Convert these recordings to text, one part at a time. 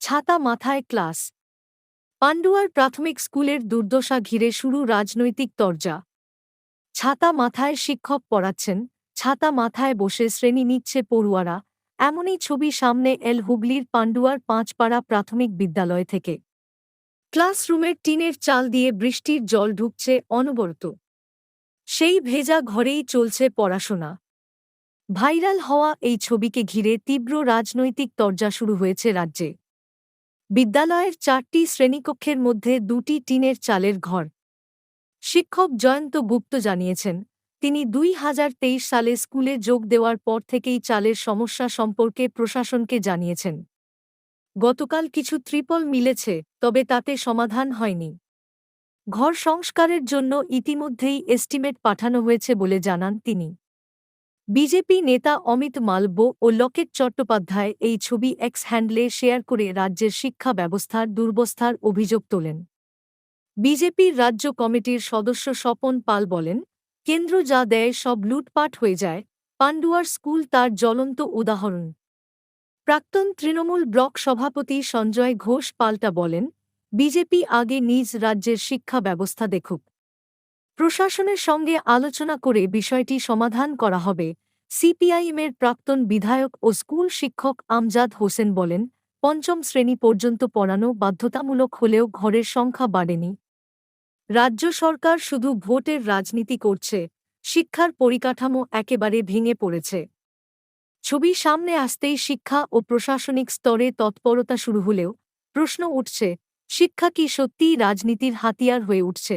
ছাতা মাথায় ক্লাস। পান্ডুয়ার প্রাথমিক স্কুলের দুর্দশা ঘিরে শুরু রাজনৈতিক তরজা। ছাতা মাথায় শিক্ষক পড়াচ্ছেন, ছাতা মাথায় বসে শ্রেণি নিচ্ছে পড়ুয়ারা। এমনই ছবি সামনে এল হুগলির পান্ডুয়ার পাঁচপাড়া প্রাথমিক বিদ্যালয় থেকে। ক্লাসরুমের টিনের চাল দিয়ে বৃষ্টির জল ঢুকছে অনবরত। সেই ভেজা ঘরেই চলছে পড়াশোনা। ভাইরাল হওয়া এই ছবিকে ঘিরে তীব্র রাজনৈতিক তরজা শুরু হয়েছে রাজ্যে। বিদ্যালয়ের চারটি শ্রেণীকক্ষের মধ্যে দুটি টিনের চালের ঘর। শিক্ষক জয়ন্ত গুপ্ত জানিয়েছেন, তিনি দুই হাজার তেইশ সালে স্কুলে যোগ দেওয়ার পর থেকেই চালের সমস্যা সম্পর্কে প্রশাসনকে জানিয়েছেন। গতকাল কিছু ত্রিপল মিলেছে, তবে তাতে সমাধান হয়নি। ঘর সংস্কারের জন্য ইতিমধ্যেই এস্টিমেট পাঠানো হয়েছে বলে জানান তিনি। বিজেপি নেতা অমিত মালব্য ও লকেট চট্টোপাধ্যায় এই ছবি এক্স হ্যান্ডলে শেয়ার করে রাজ্যের শিক্ষা ব্যবস্থার দুর্বস্থার অভিযোগ তোলেন। বিজেপির রাজ্য কমিটির সদস্য স্বপন পাল বলেন, কেন্দ্র যা দেয় সব লুটপাট হয়ে যায়। পান্ডুয়ার স্কুল তার জ্বলন্ত উদাহরণ। প্রাক্তন তৃণমূল ব্লক সভাপতি সঞ্জয় ঘোষ পাল্টা বলেন, বিজেপি আগে নিজ রাজ্যের শিক্ষা ব্যবস্থা দেখুক। প্রশাসনের সঙ্গে আলোচনা করে বিষয়টি সমাধান করা হবে। সিপিআইএমের প্রাক্তন বিধায়ক ও স্কুল শিক্ষক আমজাদ হোসেন বলেন, পঞ্চম শ্রেণি পর্যন্ত পড়ানো বাধ্যতামূলক হলেও ঘরের সংখ্যা বাড়েনি। রাজ্য সরকার শুধু ভোটের রাজনীতি করছে, শিক্ষার পরিকাঠামো একেবারে ভেঙে পড়েছে। ছবি সামনে আসতেই শিক্ষা ও প্রশাসনিক স্তরে তৎপরতা শুরু হলেও প্রশ্ন উঠছে, শিক্ষা কি সত্যিই রাজনীতির হাতিয়ার হয়ে উঠছে?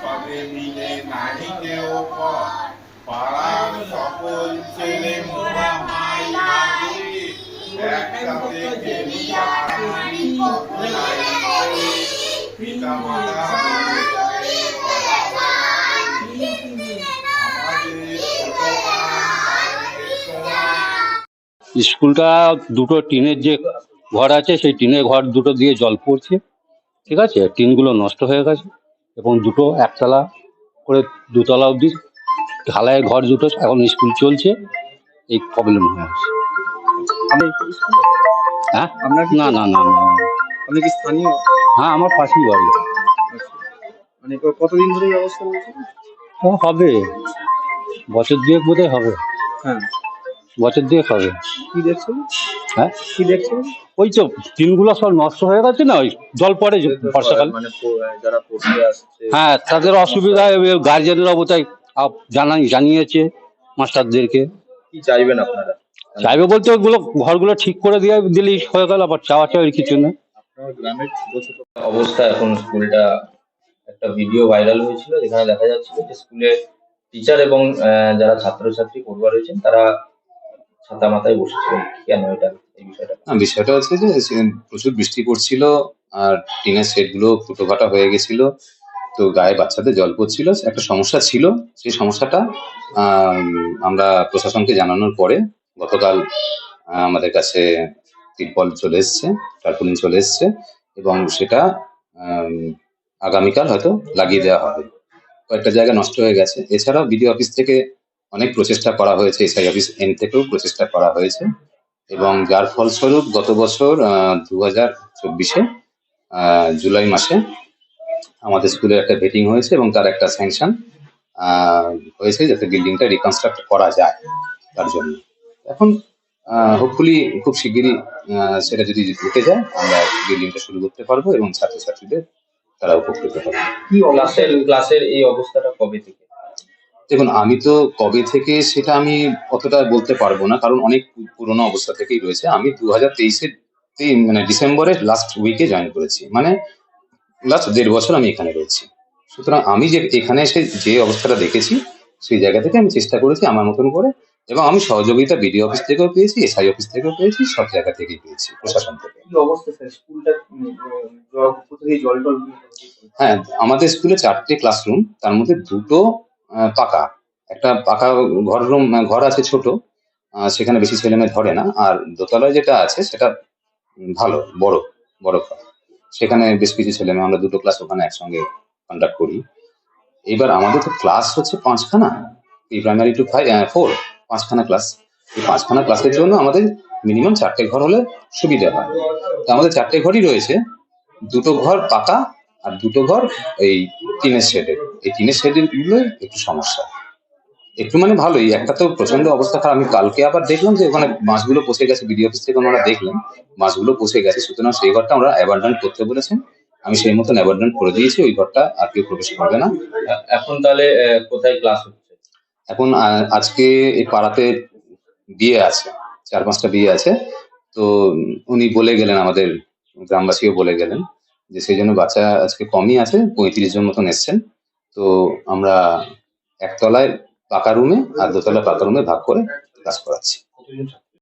সবে মিলে সকল ছেলে স্কুলটা দুটো টিনের যে ঘর আছে, সেই টিনের ঘর দুটো দিয়ে জল পড়ছে। ঠিক আছে? টিনগুলো নষ্ট হয়ে গেছে। এবং দুটো একতলা করে দুতলা অবধি ঢালাইয়ের ঘর দুটো এখন স্কুল চলছে এই প্রবলেম হয়ে আছে। হ্যাঁ? আপনার না না না না। আপনি কি স্থানীয়? হ্যাঁ আমার পাশেই বাড়ি। মানে কতদিন ধরে ও হবে। বছর দুয়েক বোধহয় হবে। হ্যাঁ। বছর দুয়েক হবে। কি দেখছেন? হ্যাঁ? কি দেখছেন? ওই তো টিনগুলো সব নষ্ট হয়ে গেছে না ওই জল পড়ে বর্ষাকাল। মানে যারা পড়তে আসছে। হ্যাঁ তাদের অসুবিধা গার্জেনরা বোধহয় আপ- জানান জানিয়েছে মাস্টারদেরকে কি চাইবেন আপনারা? চাইবে বলতে ওগুলো ঘরগুলো ঠিক করে দিয়ে দিলেই হয়ে গেল আবার চাওয়া চাওয়ার কিছু না আপনার গ্রামের ছোট ছোট অবস্থা এখন স্কুলটা একটা ভিডিও ভাইরাল হয়েছিল যেখানে দেখা যাচ্ছিল যে স্কুলে টিচার এবং আহ, যারা ছাত্রছাত্রী পড়ুয়া রয়েছেন তারা ছাতা মাথায় বসেছিলেন। কেন এটা? এই বিষয়টা? বিষয়টা হচ্ছে যে প্রচুর বৃষ্টি পড়ছিল আর টিনের সেটগুলো ফুটো ফাটা হয়ে গেছিল। তো গায়ে বাচ্চাদের জল পড়ছিল, একটা সমস্যা ছিল। সেই সমস্যাটা আমরা প্রশাসনকে জানানোর পরে গতকাল আমাদের কাছে তিরপল চলে এসছে টার্পুলিন চলে এসছে এবং সেটা আগামীকাল হয়তো লাগিয়ে দেওয়া হবে। কয়েকটা জায়গা নষ্ট হয়ে গেছে। এছাড়াও বিডিও অফিস থেকে অনেক প্রচেষ্টা করা হয়েছে এসআই অফিস এন থেকেও প্রচেষ্টা করা হয়েছে এবং যার ফলস্বরূপ গত বছর দু হাজার চব্বিশে জুলাই মাসে আমাদের স্কুলে একটা ভেটিং হয়েছে এবং তার একটা স্যাংশন হয়েছে যাতে বিল্ডিংটা রিকনস্ট্রাক্ট করা যায় তার জন্য। এখন হোপফুলি খুব শিগগিরই সেটা যদি ঢুকে যায়, আমরা বিল্ডিংটা শুরু করতে পারব এবং ছাত্রছাত্রীদের তারা উপকৃত হবে। কি ক্লাসের ক্লাসের এই অবস্থাটা কবে থেকে? দেখুন আমি তো কবে থেকে সেটা আমি অতটা বলতে পারব না কারণ অনেক পুরোনো অবস্থা থেকেই রয়েছে। আমি দু হাজার তেইশের মানে ডিসেম্বরের লাস্ট উইকে জয়েন করেছি। মানে লাস্ট দেড় বছর আমি এখানে রয়েছি। সুতরাং আমি যে এখানে এসে যে অবস্থাটা দেখেছি সেই জায়গা থেকে আমি চেষ্টা করেছি আমার মতন করে এবং আমি সহযোগিতা বিডিও অফিস থেকেও পেয়েছি এসআই অফিস থেকেও পেয়েছি সব জায়গা থেকেই পেয়েছি প্রশাসন থেকে। হ্যাঁ আমাদের স্কুলে চারটে ক্লাসরুম তার মধ্যে দুটো পাকা। একটা পাকা ঘর রুম ঘর আছে ছোট আহ, সেখানে বেশি ছেলে মেয়ে ধরে না। আর দোতলায় যেটা আছে সেটা ভালো বড় বড় ঘর। সেখানে বেশ কিছু ছেলে মেয়ে আমরা দুটো ক্লাস ওখানে একসঙ্গে কন্ডাক্ট করি। এবার আমাদের তো ক্লাস হচ্ছে পাঁচখানা। Pre primary to five four পাঁচখানা ক্লাস এই পাঁচখানা ক্লাসের জন্য আমাদের মিনিমাম চারটে ঘর হলে সুবিধা হয়। তো আমাদের চারটে ঘরই রয়েছে। দুটো ঘর পাকা আর দুটো ঘর এই টিনের শেডের এই টিনের শেডেরগুলো একটু সমস্যা। একটু মানে ভালোই। একটা তো প্রচণ্ড অবস্থা খারাপ। আমি কালকে আবার দেখলাম যে ওখানে মাছগুলো পচে গেছে বিডিও অফিস থেকে ওনারা দেখলেন মাছগুলো পচে গেছে সুতরাং সেই ঘরটা আমরা অ্যাবান্ডন করতে বলেছেন। আমি সেই মতন অ্যাবান্ডন করে দিয়েছি ওই ঘরটা আর কেউ প্রবেশ করবে না। এখন তাহলে কোথায় ক্লাস হচ্ছে? এখন আজকে এই পাড়াতে বিয়ে আছে চার পাঁচটা বিয়ে আছে। তো উনি বলে গেলেন আমাদের গ্রামবাসীও বলে গেলেন। যে সেই জন্য বাচ্চা আজকে কমই আছে, পঁয়ত্রিশ জন মতন এসছেন। তো আমরা একতলায় পাকা রুমে আর দোতলায় পাকা রুমে ভাগ করে ক্লাস করাচ্ছি।